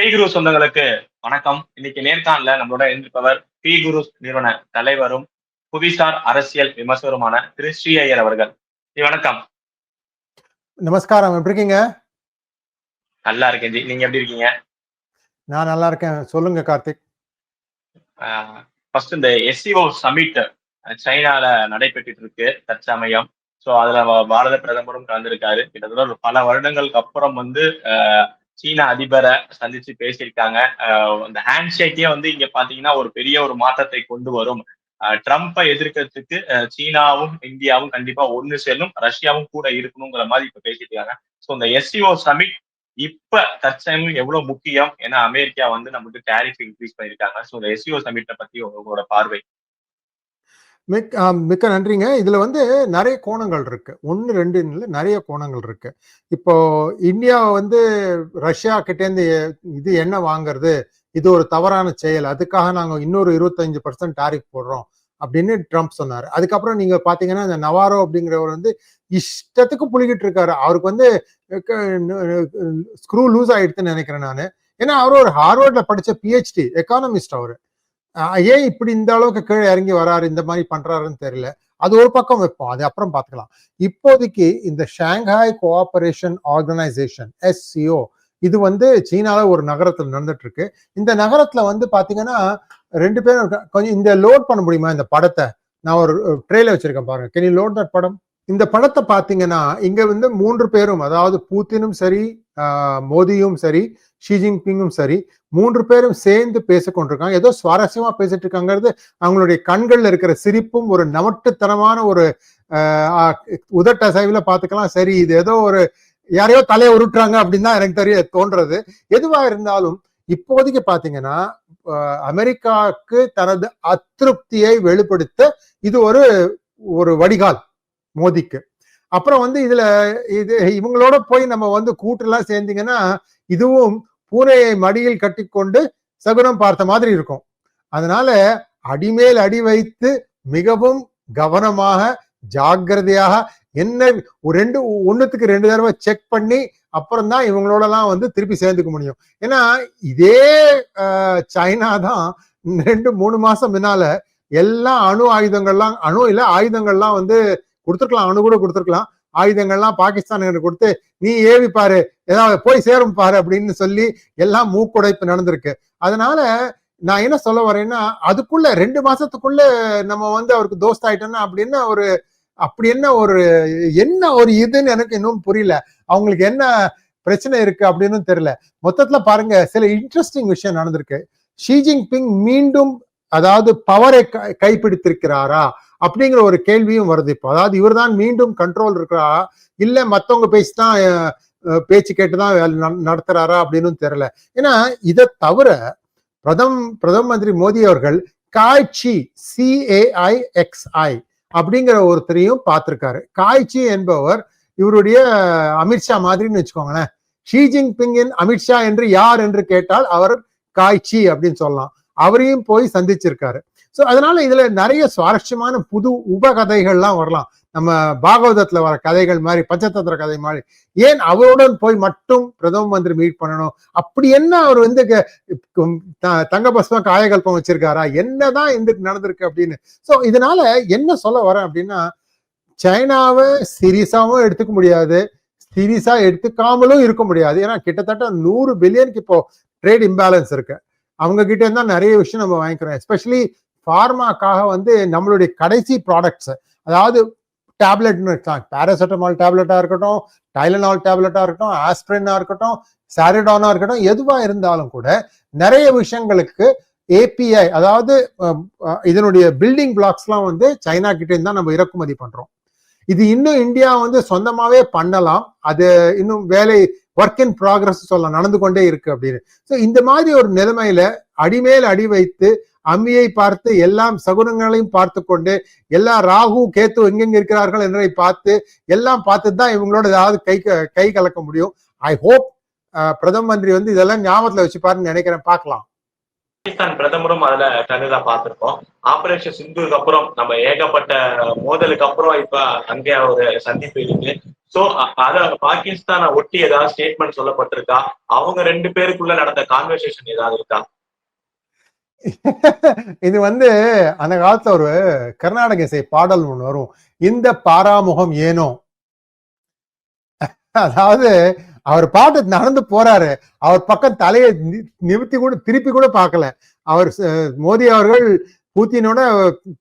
B குரு சொந்தங்களுக்கு வணக்கம். இன்னைக்கு நேர்காணல நம்மளோட இருந்திருப்பவர் பி குரு நிறுவன தலைவரும் புவிசார் அரசியல் விமர்சகருமான திரு ஸ்ரீ ஐயர் அவர்கள் வணக்கம். நமஸ்காரம் எப்படி இருக்கீங்க? நல்லா இருக்கேன் ஜி. நீங்க எப்படி இருக்கீங்க? நான் நல்லா இருக்கேன். சொல்லுங்க கார்த்திக். ஃபர்ஸ்ட் இந்த எஸ்சிஓ சமிட் சைனால நடைபெற்றுட்டு இருக்கு தற்சமயம். ஸோ அதுல பாரத பிரதமரும் கலந்திருக்காரு. கிட்டத்தட்ட ஒரு பல வருடங்களுக்கு அப்புறம் வந்து அஹ், சீன அதிபரை சந்திச்சு பேசியிருக்காங்க. அந்த ஹேண்ட் ஷேக்கே வந்து இங்க பாத்தீங்கன்னா ஒரு பெரிய ஒரு மாற்றத்தை கொண்டு வரும். ட்ரம்ப்பை எதிர்க்கிறதுக்கு சீனாவும் இந்தியாவும் கண்டிப்பா ஒண்ணு செல்லும் ரஷ்யாவும் கூட இருக்கணுங்கிற மாதிரி இப்ப பேசிட்டு இருக்காங்க ஸோ இந்த எஸ்சிஓ சமிட் இப்ப தற்சமயம் எவ்வளவு முக்கியம்? ஏன்னா அமெரிக்கா வந்து நமக்கு டேரிஃப் இன்க்ரீஸ் பண்ணிருக்காங்க ஸோ இந்த எஸ்சிஓ சமிட்டை பத்தி உங்களோட பார்வை? மிக் மிக்க நன்றிங்க. இதில் வந்து நிறைய கோணங்கள் இருக்கு. ஒன்று ரெண்டுன்னு நிறைய கோணங்கள் இருக்கு. இப்போ இந்தியா வந்து ரஷ்யா கிட்டேருந்து இது என்ன வாங்குறது? இது ஒரு தவறான செயல். அதுக்காக நாங்கள் இன்னொரு இருபத்தஞ்சு பர்சன்ட் டாரிஃப் போடுறோம் அப்படின்னு ட்ரம்ப் சொன்னார். அதுக்கப்புறம் நீங்க பாத்தீங்கன்னா இந்த நவாரோ அப்படிங்கிறவர் வந்து இஷ்டத்துக்கு புளிக்கிட்டு இருக்காரு. அவருக்கு வந்து ஸ்க்ரூ லூஸ் ஆயிடுதுன்னு நினைக்கிறேன் நான். ஏன்னா அவர் ஒரு ஹார்வர்ட்ல படிச்ச பிஹெச்டி எக்கானமிஸ்ட் அவரு. ஏன் இப்படி இந்த அளவுக்கு கீழே இறங்கி வராரு இந்த மாதிரி பண்றாருன்னு தெரியல. அது ஒரு பக்கம் வைப்போம் அது அப்புறம் பார்த்துக்கலாம். இப்போதைக்கு இந்த ஷாங்காய் கோஆபரேஷன் ஆர்கனைசேஷன் எஸ்சிஓ இது வந்து சீனால ஒரு நகரத்தில் நடந்துட்டு இருக்கு இந்த நகரத்துல வந்து பாத்தீங்கன்னா ரெண்டு பேரும் கொஞ்சம் இந்த லோட் பண்ண முடியுமா இந்த படத்தை? நான் ஒரு ட்ரெயில வச்சிருக்கேன் பாருங்க. கேன் லோட் தட் படம்? இந்த படத்தை பாத்தீங்கன்னா இங்க வந்து மூன்று பேரும் அதாவது பூத்தினும் சரி மோதியும் சரி ஷி ஜின்பிங்கும் சரி மூன்று பேரும் சேர்ந்து பேச கொண்டிருக்காங்க ஏதோ சுவாரஸ்யமா பேசிட்டு இருக்காங்கிறது அவங்களுடைய கண்கள்ல இருக்கிற சிரிப்பும் ஒரு நமட்டுத்தனமான ஒரு உதட்ட உதட்டசைவுல பார்த்துக்கலாம். சரி இது ஏதோ ஒரு யாரையோ தலையை உருட்டுறாங்க அப்படின்னு தான் எனக்கு தெரிய தோன்றது. எதுவா இருந்தாலும் இப்போதைக்கு பாத்தீங்கன்னா அமெரிக்காவுக்கு தனது அதிருப்தியை வெளிப்படுத்த இது ஒரு ஒரு வடிகால் மோதிக்கு. அப்புறம் வந்து இதுல இது இவங்களோட போய் நம்ம வந்து கூட்டெல்லாம் சேர்ந்தீங்கன்னா இதுவும் பூனையை மடியில் கட்டிக்கொண்டு சகுனம் பார்த்த மாதிரி இருக்கும். அதனால அடிமேல் அடி வைத்து மிகவும் கவனமாக ஜாக்கிரதையாக என்ன ஒரு ரெண்டு ஒன்றுத்துக்கு ரெண்டு தடவை செக் பண்ணி அப்புறம் தான் இவங்களோடலாம் வந்து திருப்பி சேர்ந்துக்க முடியும். ஏன்னா இதே சைனா தான் ரெண்டு மூணு மாசம் முன்னால எல்லா அணு ஆயுதங்கள்லாம் அணு இல்லை ஆயுதங்கள்லாம் வந்து கொடுத்துருக்கலாம் அணு கூட கொடுத்துருக்கலாம். ஆயுதங்கள்லாம் பாகிஸ்தானுக்கு கொடுத்து நீ ஏவி பாரு ஏதாவது போய் சேரும் பாரு அப்படின்னு சொல்லி எல்லாம் மூக்குடைப்பு நடந்திருக்கு. அதனால நான் என்ன சொல்ல வரேன்னா அதுக்குள்ள ரெண்டு மாசத்துக்குள்ள நம்ம வந்து அவருக்கு தோஸ்த் ஆயிட்டோம்னா அப்படின்னு ஒரு அப்படி என்ன ஒரு என்ன ஒரு இதுன்னு எனக்கு இன்னும் புரியல. அவங்களுக்கு என்ன பிரச்சனை இருக்கு அப்படின்னு தெரியல. மொத்தத்துல பாருங்க சில இன்ட்ரெஸ்டிங் விஷயம் நடந்திருக்கு. ஷி ஜின்பிங் மீண்டும் அதாவது பவரை கைப்பிடித்திருக்கிறாரா? அப்படிங்கிற ஒரு கேள்வியும் வருது இப்போ. அதாவது இவர்தான் மீண்டும் கண்ட்ரோல் இருக்கிறாரா? இல்லை மற்றவங்க பேசி தான் பேச்சு கேட்டுதான் வேலை நடத்துறாரா அப்படின்னு தெரியல. ஏன்னா இதை தவிர பிரதம் பிரதம மந்திரி மோடி அவர்கள் காய்ச்சி சிஏஐ எக்ஸ்ஐ அப்படிங்கிற ஒருத்தரையும் பார்த்திருக்காரு. காய்ச்சி என்பவர் இவருடைய அமித்ஷா மாதிரின்னு வச்சுக்கோங்களேன். ஷி ஜின்பிங்கின் அமித்ஷா என்று யார் என்று கேட்டால் அவர் காய்ச்சி அப்படின்னு சொல்லலாம். அவரையும் போய் சந்திச்சிருக்காரு. ஸோ அதனால இதுல நிறைய சுவாரஸ்யமான புது உபகதைகள்லாம் வரலாம். நம்ம பாகவதத்துல வர கதைகள் மாதிரி பஞ்சதந்திர கதை மாதிரி. ஏன் அவருடன் போய் மட்டும் பிரதம மந்திரி மீட் பண்ணணும்? அப்படி என்ன அவர் வந்து கும்- த- தங்க பஸ்மா காயகல்பம் வச்சிருக்காரா? என்னதான் இந்த நடந்திருக்கு அப்படின்னு. ஸோ இதனால என்ன சொல்ல வரேன் அப்படின்னா சைனாவை சீரியஸாவும் எடுத்துக்க முடியாது. சீரியஸா எடுத்துக்காமலும் இருக்க முடியாது. ஏன்னா கிட்டத்தட்ட நூறு பில்லியனுக்கு இப்போ ட்ரேட் இம்பேலன்ஸ் இருக்கு. அவங்க கிட்ட இருந்தா நிறைய விஷயம் நம்ம வாங்கிக்கிறோம். எஸ்பெஷலி ஃபார்மாக்காக வந்து நம்மளுடைய கடைசி ப்ராடக்ட்ஸ் அதாவது டேப்லெட்னு இருக்கலாம் பேராசெட்டமால் டேப்லெட்டாக இருக்கட்டும் டைலனால் டேப்லெட்டாக இருக்கட்டும் ஆஸ்பிரினா இருக்கட்டும் சாரிடானா இருக்கட்டும் எதுவாக இருந்தாலும் கூட நிறைய விஷயங்களுக்கு ஏபிஐ அதாவது இதனுடைய பில்டிங் பிளாக்ஸ்லாம் வந்து சைனா கிட்ட தான் நம்ம இறக்குமதி பண்ணுறோம் இது இன்னும் இந்தியா வந்து சொந்தமாவே பண்ணலாம். அது இன்னும் வேலை ஒர்க் இன் ப்ராக்ரஸ் சொல்லலாம் நடந்து கொண்டே இருக்கு அப்படின்னு. ஸோ இந்த மாதிரி ஒரு நிலைமையில அடிமேல் அடி வைத்து அம்மியை பார்த்து எல்லாம் சகுனங்களையும் பார்த்து கொண்டு எல்லா ராகு கேத்து எங்கெங்க இருக்கிறார்கள் என்பதை பார்த்து எல்லாம் பார்த்து தான் இவங்களோட ஏதாவது கை க- கை கலக்க முடியும். ஐ ஹோப் பிரதம மந்திரி வந்து இதெல்லாம் ஞாபகத்துல வச்சுப்பாருன்னு நினைக்கிறேன். பார்க்கலாம். பாகிஸ்தான் பிரதமரும் அதுல கண்டுதா பார்த்திருக்கோம். ஆபரேஷன் சிந்துக்கு அப்புறம் நம்ம ஏகப்பட்ட மோதலுக்கு அப்புறம் இப்ப அங்கே ஒரு சந்திப்பு இருக்கு. சோ அத பாகிஸ்தானை ஒட்டி ஏதாவது ஸ்டேட்மெண்ட் சொல்லப்பட்டிருக்கா? அவங்க ரெண்டு பேருக்குள்ள நடந்த கான்வர்சேஷன் ஏதாவது இருக்கா? இது வந்து அந்த காலத்துல ஒரு கர்நாடக இசை பாடல் ஒண்ணு வரும். இந்த பாராமுகம் ஏனோ? அதாவது அவர் பாட்டு நடந்து போறாரு. அவர் பக்கம் தலையை நிமித்தி கூட திருப்பி கூட பார்க்கல. அவர் மோடி அவர்கள் பூத்தினோட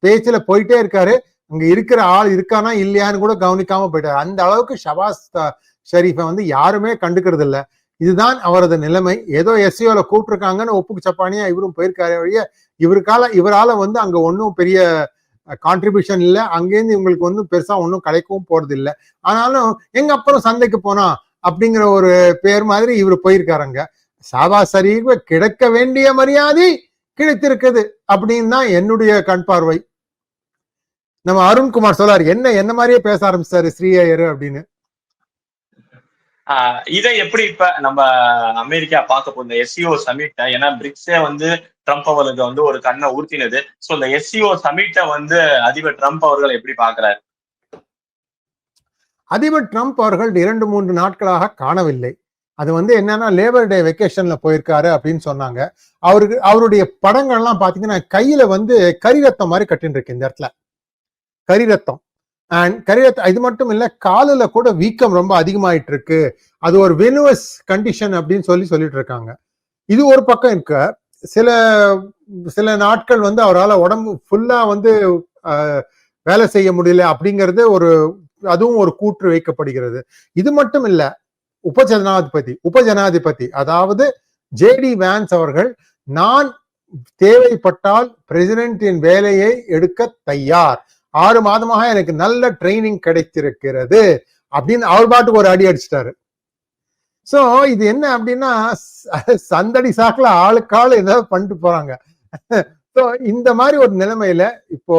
பேச்சுல போயிட்டே இருக்காரு. அங்க இருக்கிற ஆள் இருக்கானா இல்லையான்னு கூட கவனிக்காம போயிட்டார். அந்த அளவுக்கு ஷபாஸ் ஷெரீஃபை வந்து யாருமே கண்டுக்கிறது இல்ல. இதுதான் அவரது நிலைமை. ஏதோ எஸ்சிஓல கூப்பிட்டுருக்காங்கன்னு ஒப்புக்கு சப்பானியா இவரும் போயிருக்காரு வழிய இவருக்கால இவரால வந்து அங்க ஒன்றும் பெரிய கான்ட்ரிபியூஷன் இல்லை. அங்கேருந்து இவங்களுக்கு வந்து பெருசா ஒன்றும் கிடைக்கவும் போறது இல்லை. ஆனாலும் எங்க அப்புறம் சந்தைக்கு போனா அப்படிங்கிற ஒரு பேர் மாதிரி இவர் போயிருக்காருங்க சாபா ஷரீஃபை கிடைக்க வேண்டிய மரியாதை கிடைத்திருக்குது அப்படின்னு தான் என்னுடைய கண் பார்வை. நம்ம அருண்குமார் சொல்லாரு என்ன என்ன மாதிரியே பேச ஆரம்பிச்சாரு ஸ்ரீ ஐயர் அப்படின்னு இதை எப்படி இப்ப நம்ம அமெரிக்கா பார்க்க போகுது இந்த எஸ்சிஓ சமிட்ட ஏன்னா பிரிக்ஸே வந்து ட்ரம்ப் அவர்களுக்கு வந்து ஒரு கண்ணை ஊர்த்தினது சோ இந்த எஸ்சிஓ சமிட்ட வந்து அதிபர் ட்ரம்ப் அவர்கள் எப்படி பாக்குறாரு அதிபர் ட்ரம்ப் அவர்கள் இரண்டு மூன்று நாட்களாக காணவில்லை. அது வந்து என்னன்னா லேபர் டே வெக்கேஷன்ல போயிருக்காரு அப்படின்னு சொன்னாங்க. அவருக்கு அவருடைய படங்கள்லாம் பாத்தீங்கன்னா கையில வந்து கரிரத்தம் மாதிரி கட்டின்னு இருக்கு இந்த இடத்துல. கரிரத்தம். அண்ட் கரிரத்தம் இது மட்டும் இல்லை காலில் கூட வீக்கம் ரொம்ப அதிகமாயிட்டு இருக்கு அது ஒரு வெனுவஸ் கண்டிஷன் அப்படின்னு சொல்லி சொல்லிட்டு இருக்காங்க இது ஒரு பக்கம் இருக்க. சில சில நாட்கள் வந்து அவரால் உடம்பு ஃபுல்லா வந்து வேலை செய்ய முடியல அப்படிங்கிறது ஒரு அதுவும் ஒரு கூற்று வைக்கப்படுகிறது. இது மட்டும் இல்ல உபஜனாதிபதி உபஜனாதிபதி அதாவது ஜேடி வேன்ஸ் அவர்கள் நான் தேவைப்பட்டால் பிரசிடென்டின் வேலையை எடுக்க தயார். ஆறு மாதமாக எனக்கு நல்ல ட்ரைனிங் கிடைத்திருக்கிறது அப்படின்னு அவர் பாட்டுக்கு ஒரு அடி அடிச்சிட்டாரு. சோ இது என்ன அப்படின்னா சந்தடி சாக்குல ஆளுக்காள் ஏதாவது பண்ணிட்டு போறாங்க. சோ இந்த மாதிரி ஒரு நிலைமையில இப்போ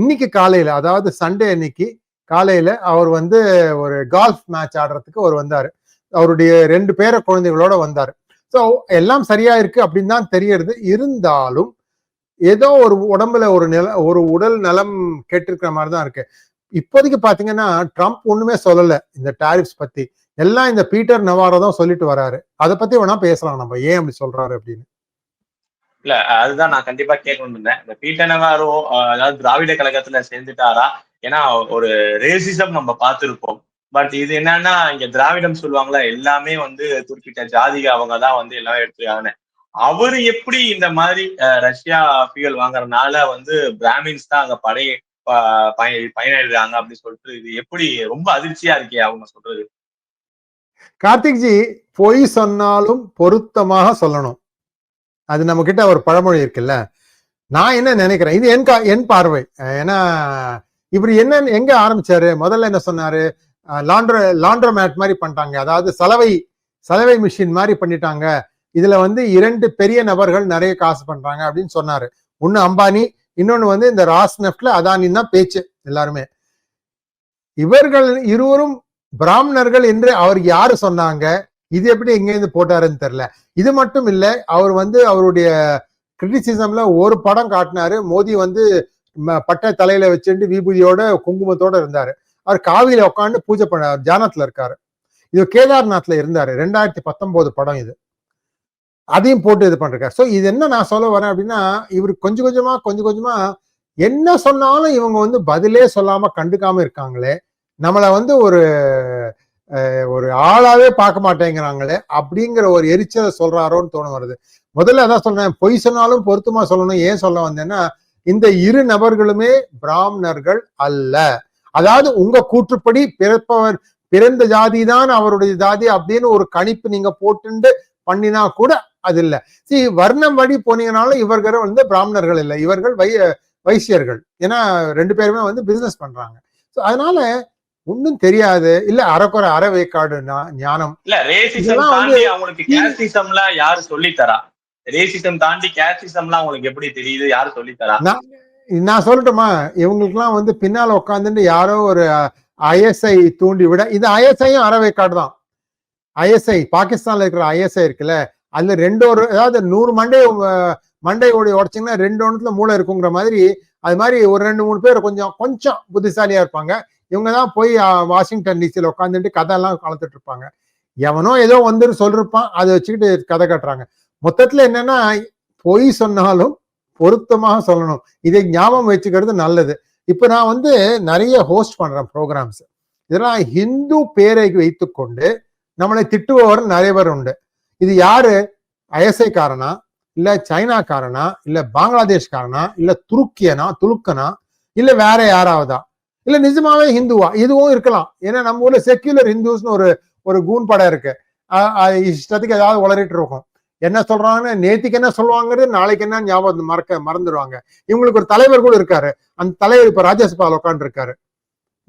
இன்னைக்கு காலையில அதாவது சண்டே அன்னைக்கு காலையில அவர் வந்து ஒரு கால்ஃப் மேட்ச் ஆடுறதுக்கு அவர் வந்தாரு. அவருடைய ரெண்டு பேர குழந்தைகளோட வந்தாரு. ஸோ எல்லாம் சரியா இருக்கு அப்படின்னு தான் தெரியறது. இருந்தாலும் ஏதோ ஒரு உடம்புல ஒரு நில ஒரு உடல் நலம் கேட்டிருக்கிற மாதிரி தான் இருக்கு. இப்போதைக்கு பாத்தீங்கன்னா ட்ரம்ப் ஒண்ணுமே சொல்லல இந்த டாரிஃப்ஸ் பத்தி. எல்லாம் இந்த பீட்டர் நவாரோ தான் சொல்லிட்டு வராரு. அதை பத்தி வேணா பேசலாம் நம்ம ஏன் அப்படி சொல்றாரு அப்படின்னு. இல்ல அதுதான் நான் கண்டிப்பா கேட்கணும் இருந்தேன். இந்த பீட்டர் நவாரோ அதாவது திராவிட கழகத்துல சேர்ந்துட்டாரா? ஏன்னா ஒரு ரேசிசம் நம்ம பார்த்திருப்போம். பட் இது என்னன்னா இங்க திராவிடம் சொல்லுவாங்களா எல்லாமே வந்து குறிப்பிட்ட ஜாதிக அவங்க தான் வந்து எல்லாமே எடுத்துருக்காங்க அவரு எப்படி இந்த மாதிரி அஹ், ரஷ்யா ஃபியூல் வாங்குறதுனால வந்து பிராமின்ஸ் தான் அங்க படை ப- பயன் பயனடைறாங்க அப்படின்னு சொல்லிட்டு இது எப்படி ரொம்ப அதிர்ச்சியா இருக்கே அவங்க சொல்றது. கார்த்திக்ஜி பொய் சொன்னாலும் பொருத்தமாக சொல்லணும். அது நம்ம கிட்ட ஒரு பழமொழி இருக்குல்ல. நான் என்ன நினைக்கிறேன்? இது என் கா- என் பார்வை. ஏன்னா இவர் என்ன எங்க ஆரம்பிச்சாரு? முதல்ல என்ன சொன்னாரு? லாண்ட்ரோ லாண்ட்ரோ மேட் மாதிரி பண்ணிட்டாங்க. அதாவது சலவை சலவை மிஷின் மாதிரி பண்ணிட்டாங்க. இதுல வந்து இரண்டு பெரிய நபர்கள் நிறைய காசு பண்றாங்க அப்படின்னு சொன்னாரு. ஒன்னு அம்பானி இன்னொன்னு வந்து இந்த ராஸ் நெஃப்ட்ல அதானின் தான் பேச்சு எல்லாருமே. இவர்கள் இருவரும் பிராமணர்கள் என்று அவர் யாரு சொன்னாங்க? இது எப்படி எங்கேருந்து போட்டாருன்னு தெரியல. இது மட்டும் இல்ல அவர் வந்து அவருடைய கிரிட்டிசிசம்ல ஒரு படம் காட்டினாரு. மோடி வந்து ம- பட்டை தலையில வச்சுட்டு விபூதியோட குங்குமத்தோட இருந்தாரு. அவர் காவியில உட்காந்து பூஜை பண்ண ஜானத்துல இருக்காரு. இது கேதார்நாத்ல இருந்தாரு. ரெண்டாயிரத்தி பத்தொன்பது படம் இது. அதையும் போட்டு இது பண்ணிருக்காரு ஸோ இது என்ன நான் சொல்ல வரேன் அப்படின்னா இவர் கொஞ்சம் கொஞ்சமா கொஞ்சம் கொஞ்சமா என்ன சொன்னாலும் இவங்க வந்து பதிலே சொல்லாம கண்டுக்காம இருக்காங்களே நம்மளை வந்து ஒரு ஒரு ஆளாவே பார்க்க மாட்டேங்கிறாங்களே அப்படிங்கிற ஒரு எரிச்சலை சொல்றாரோன்னு தோணு வருது. முதல்ல அதான் சொல்றேன் பொய் சொன்னாலும் பொருத்தமா சொல்லணும். ஏன் சொல்ல வந்தேன்னா இந்த இரு நபர்களுமே பிராமணர்கள் அல்ல. அதாவது உங்க கூற்றுப்படி பிறப்பவர் பிறந்த ஜாதி தான் அவருடைய ஜாதி அப்படின்னு ஒரு கணிப்பு நீங்க போட்டுண்டு பண்ணினா கூட அது இல்ல சி வர்ணம் வழி போனீங்கனாலும் இவர்கள் வந்து பிராமணர்கள் இல்லை. இவர்கள் வை வைசியர்கள். ஏன்னா ரெண்டு பேருமே வந்து பிசினஸ் பண்றாங்க. ஸோ அதனால ஒன்றும் தெரியாது. இல்ல அறக்குறை அற வேக்காடு ஞா- ஞானம். இல்ல ரேசிசம் தாண்டி அவங்களுக்கு யாரு சொல்லித் தரா ரேசிசம் தாண்டி கேஸ்டிசம்லாம் அவங்களுக்கு எப்படி தெரியுது? யாரு சொல்லித் தரா நான் சொல்லட்டுமா? இவங்களுக்குலாம் வந்து பின்னால உட்காந்துட்டு யாரோ ஒரு ஐஎஸ்ஐ தூண்டி விட இது ஐஎஸ்ஐயும் அறவேக்காடு தான். ஐஎஸ்ஐ பாகிஸ்தான்ல இருக்கிற ஐஎஸ்ஐ இருக்குல்ல அதுல ரெண்டு ஒரு அதாவது நூறு மண்டை மண்டை ஓடி உடச்சிங்கன்னா ரெண்டு ஒண்ணுத்துல மூளை இருக்குங்கிற மாதிரி அது மாதிரி ஒரு ரெண்டு மூணு பேர் கொஞ்சம் கொஞ்சம் புத்திசாலியா இருப்பாங்க. இவங்க தான் போய் வாஷிங்டன் டிசியில் உட்காந்துட்டு கதையெல்லாம் கலந்துட்டு இருப்பாங்க. எவனோ ஏதோ வந்து சொல்லிருப்பான் அதை வச்சுக்கிட்டு கதை கட்டுறாங்க. மொத்தத்துல என்னன்னா பொய் சொன்னாலும் பொருத்தமாக சொல்லணும். இதை ஞாபகம் வச்சுக்கிறது நல்லது. இப்போ நான் வந்து நிறைய ஹோஸ்ட் பண்றேன் ப்ரோக்ராம்ஸ் இதெல்லாம் ஹிந்து பேரை வைத்துக்கொண்டு நம்மளை திட்டுபவர் நிறைய பேர் உண்டு. இது யாரு? ஐஎஸ்ஐ காரனா? இல்ல சைனாக்காரனா இல்ல பங்களாதேஷ்காரனா இல்ல துருக்கியனா? துலுக்கனா? இல்ல வேற யாராவதா? இல்ல நிஜமாவே ஹிந்துவா? இதுவும் இருக்கலாம். ஏன்னா நம்ம ஊர்ல செக்யூலர் ஹிந்துஸ்னு ஒரு ஒரு கூன் படம் இருக்கு இஷ்டத்துக்கு ஏதாவது உளறிட்டு இருக்கும். என்ன சொல்றாங்கன்னு நேத்திக்கு என்ன சொல்லுவாங்கிறது நாளைக்கு என்ன ஞாபகம் மறக்க மறந்துடுவாங்க இவங்களுக்கு ஒரு தலைவர் கூட இருக்காரு. அந்த தலைவர் இப்ப ராஜ்யசபால உட்காந்து இருக்காரு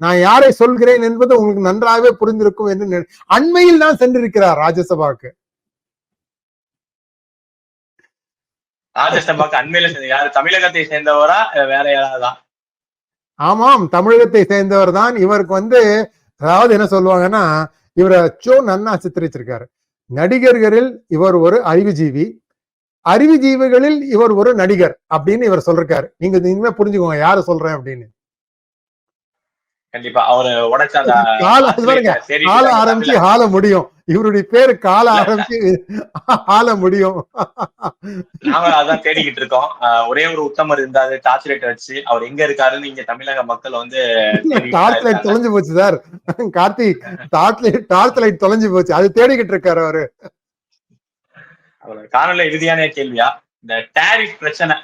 நான் யாரை சொல்கிறேன் என்பது உங்களுக்கு நன்றாகவே புரிந்திருக்கும் என்று அண்மையில் தான் சென்றிருக்கிறார் ராஜ்யசபாவுக்கு. ராஜ்யசபாக்கு அண்மையில சேர்ந்த யாரு? தமிழகத்தை சேர்ந்தவரா வேற யாராவதா? ஆமாம் தமிழகத்தை சேர்ந்தவர் தான் இவருக்கு வந்து அதாவது என்ன சொல்லுவாங்கன்னா இவரை சோ நன்னா சித்தரிச்சிருக்காரு நடிகர்களில் இவர் ஒரு அறிவுஜீவி. அறிவுஜீவிகளில் இவர் ஒரு நடிகர் அப்படின்னு இவர் சொல்றாரு நீங்க நீங்களே புரிஞ்சுக்கோங்க யாரு சொல்றேன் அப்படின்னு. கண்டிப்பா. அவரு உடைச்ச தமிழ்ல. ஆரம்பிச்சு ஆள முடியும். இவருடைய பேரு கால ஆரம்பிச்சு ஆள முடியும். நாங்க அதான் தேடிக்கிட்டு இருக்கோம். ஒரே ஒரு உத்தமர் இருந்தாரு டார்ச் லைட் வச்சு அவர் எங்க இருக்காருன்னு இங்க தமிழக மக்கள் வந்து டார்ச் லைட். தொலைஞ்சு போச்சு sir. Karthik torch light torch light தொலைஞ்சு போச்சு. அது தேடிக்கிட்டு இருக்காரு அவரு. காணொலி இறுதியான கேள்வியா? இந்த டாரிஃப் பிரச்சனை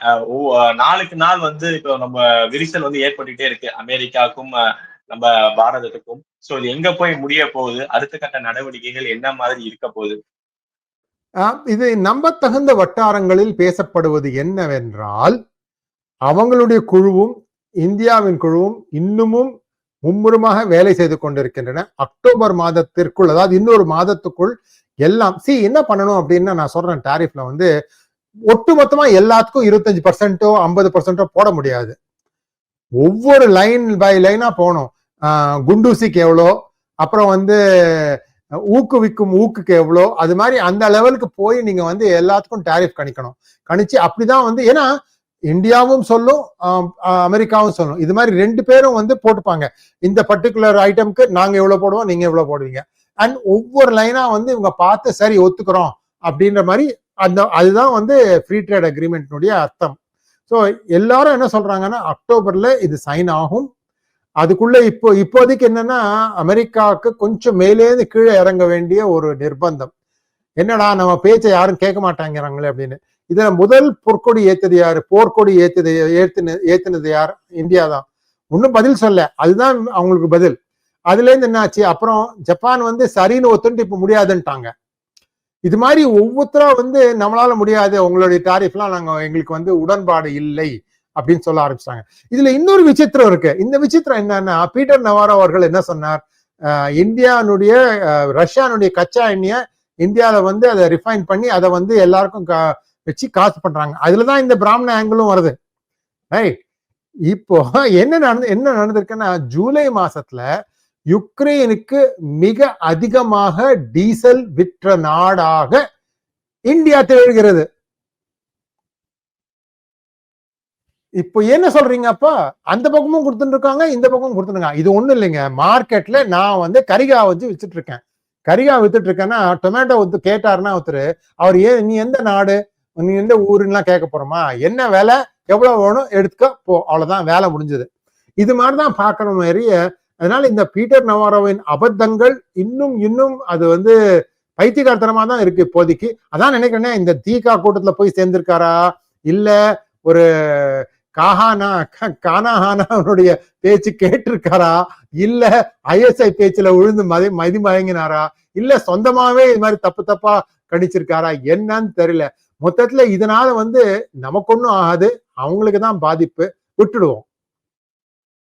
நாளுக்கு நாள் வந்து இப்போ நம்ம விரிசல் வந்து ஏற்பட்டுட்டே இருக்கு. அமெரிக்காவுக்கும் நம்ம பாரதத்துக்கும். சோ இது எங்க போய் முடிய போகுது? அடுத்த கட்ட நடவடிக்கைகள் என்ன மாதிரி இருக்க போகுது? ஆஹ் இது நம்பத்தகுந்த வட்டாரங்களில் பேசப்படுவது என்னவென்றால் அவங்களுடைய குழுவும் இந்தியாவின் குழுவும் இன்னமும் மும்முரமாக வேலை செய்து கொண்டிருக்கின்றன. அக்டோபர் மாதத்திற்குள் அதாவது இன்னொரு மாதத்துக்குள் எல்லாம் சி என்ன பண்ணணும் அப்படின்னு நான் சொல்றேன். டாரிஃப்ல வந்து ஒட்டுமொத்தமா எல்லாத்துக்கும் இருபத்தஞ்சு பர்சன்ட்டோ ஐம்பது பர்சன்ட்டோ போட முடியாது. ஒவ்வொரு லைன் பை லைனா போகணும். குண்டூசிக்கு எவ்வளோ? அப்புறம் வந்து ஊக்குவிக்கும் ஊக்குக்கு எவ்வளோ? அது மாதிரி அந்த லெவலுக்கு போய் நீங்க வந்து எல்லாத்துக்கும் டேரிஃப் கணிக்கணும். கணிச்சு அப்படிதான் வந்து ஏன்னா இந்தியாவும் சொல்லும் அமெரிக்காவும் சொல்லும். இது மாதிரி ரெண்டு பேரும் வந்து போட்டுப்பாங்க. இந்த பர்டிகுலர் ஐட்டம்க்கு நாங்க எவ்வளவு போடுவோம் நீங்க எவ்வளவு போடுவீங்க. அண்ட் ஒவ்வொரு லைனா வந்து இவங்க பார்த்து சரி ஒத்துக்கிறோம். அப்படின்ற மாதிரி அந்த அதுதான் வந்து ஃப்ரீ ட்ரேட் அக்ரிமெண்ட்னுடைய அர்த்தம். ஸோ எல்லாரும் என்ன சொல்றாங்கன்னா அக்டோபர்ல இது சைன் ஆகும். அதுக்குள்ள இப்போ இப்போதைக்கு என்னன்னா அமெரிக்காவுக்கு கொஞ்சம் மேலேந்து கீழே இறங்க வேண்டிய ஒரு நிர்பந்தம். என்னடா நம்ம பேச்சை யாரும் கேட்க மாட்டாங்கிறாங்களே அப்படின்னு. இதுல முதல் பொற்கொடி ஏத்தது யாரு? போர்க்கொடி ஏத்தது ஏத்துன ஏத்துனது யார்? இந்தியா தான். ஒன்னும் பதில் சொல்ல. அதுதான் அவங்களுக்கு பதில். அதுலேருந்து என்ன ஆச்சு அப்புறம் ஜப்பான் வந்து சரின்னு ஒத்துண்டு இப்ப முடியாதுன்ட்டாங்க. இது மாதிரி ஒவ்வொருத்தரா வந்து நம்மளால முடியாது. உங்களுடைய டாரிஃப்லாம் நாங்க எங்களுக்கு வந்து உடன்பாடு இல்லை. அப்படின்னு சொல்ல ஆரம்பிச்சிட்டாங்க. இதுல இன்னொரு விசித்திரம் இருக்கு. இந்த விசித்திரம் என்னன்னா பீட்டர் நவாரோ அவர்கள் என்ன சொன்னார்? இந்தியானுடைய ரஷ்யானுடைய கச்சா எண்ணெயை இந்தியாவில வந்து அதை ரிஃபைன் பண்ணி அதை வந்து எல்லாருக்கும் கா- வச்சு காசு பண்றாங்க. அதுலதான் இந்த பிராமண ஆங்கிளும் வருது. ரைட் இப்போ என்ன நடந்து என்ன நடந்திருக்குன்னா ஜூலை மாசத்துல யுக்ரைனுக்கு மிக அதிகமாக டீசல் விற்ற நாடாக இந்தியா திகழ்கிறது. இப்போ என்ன சொல்றீங்க அப்பா அந்த பக்கமும் கொடுத்துருக்காங்க இந்த பக்கமும் கொடுத்துருக்காங்க இது ஒண்ணும் இல்லைங்க. மார்க்கெட்ல நான் வந்து கரிகா வச்சு வித்துட்டு இருக்கேன் கரிகா வித்துட்டு இருக்கேன்னா டொமேட்டோ ஒருத்தர் கேட்டாருன்னா ஒருத்தர் அவர் ஏன் நீ எந்த நாடு? நீ எந்த ஊருன்னுலாம் கேட்க போறோமா? என்ன வேலை? எவ்வளோ வேணும்? எடுத்துக்க. போ. அவ்வளோதான் வேலை முடிஞ்சது. இது மாதிரி தான் பார்க்குற மாதிரிய அதனால இந்த பீட்டர் நவாரோவின் அபத்தங்கள் இன்னும் இன்னும் அது வந்து பைத்தியகார்த்தனமாக தான் இருக்கு இப்போதைக்கு. அதான் நினைக்கிறேன்னே இந்த தீகா கூட்டத்தில் போய் சேர்ந்திருக்காரா? இல்லை ஒரு காஹானா க- கானாஹானாவுடைய பேச்சு கேட்டிருக்காரா? இல்ல ஐஎஸ்ஐ பேச்சுல விழுந்து மதி மதி மயங்கினாரா? இல்ல சொந்தமாவே இது மாதிரி தப்பு தப்பா கணிச்சிருக்காரா? என்னன்னு தெரியல. மொத்தத்துல இதனால வந்து நமக்கு ஒன்றும் ஆகாது. அவங்களுக்கு தான் பாதிப்பு. விட்டுடுவோம்.